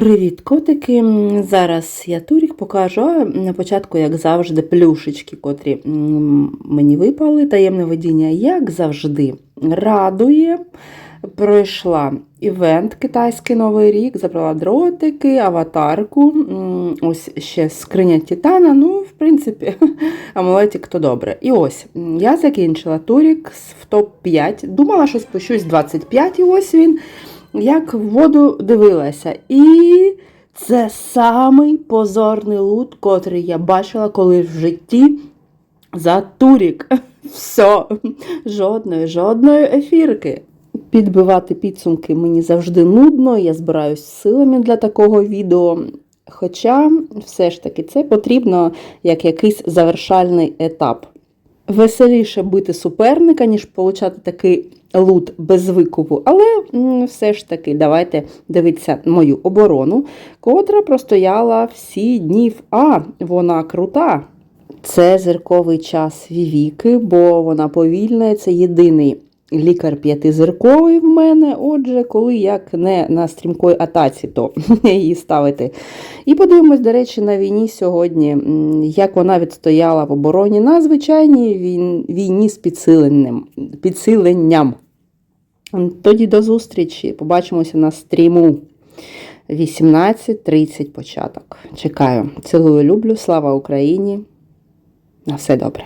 Привіт, котики! Зараз я Турік покажу на початку, як завжди, плюшечки, котрі мені випали. Таємне видіння, як завжди, радує. Пройшла івент Китайський Новий рік, забрала дротики, аватарку. Ось ще скриня Титана. Ну, в принципі, амулетик то добре. І ось я закінчила Турік в топ-5. Думала, що спущусь 25, і ось він як в воду дивилася. І це самий позорний лут, котрий я бачила коли в житті за турік. Все, жодної, жодної ефірки. Підбивати підсумки мені завжди нудно, я збираюсь силами для такого відео. Хоча, все ж таки, це потрібно як якийсь завершальний етап. Веселіше бити суперника, ніж получати такий лут без викупу. Але все ж таки, давайте дивитися мою оборону, котра простояла всі днів. А, вона крута. Це зірковий час Вівіки, бо вона повільна, це єдиний лікар п'ятизірковий в мене. Отже, коли як не на стрімкої атаці, то її ставити. І подивимось, до речі, на війні сьогодні, як вона відстояла в обороні на звичайній війні з підсиленням. підсиленням. Тоді до зустрічі. Побачимося на стріму. 18.30 початок. Чекаю. Цілую, люблю. Слава Україні. На все добре.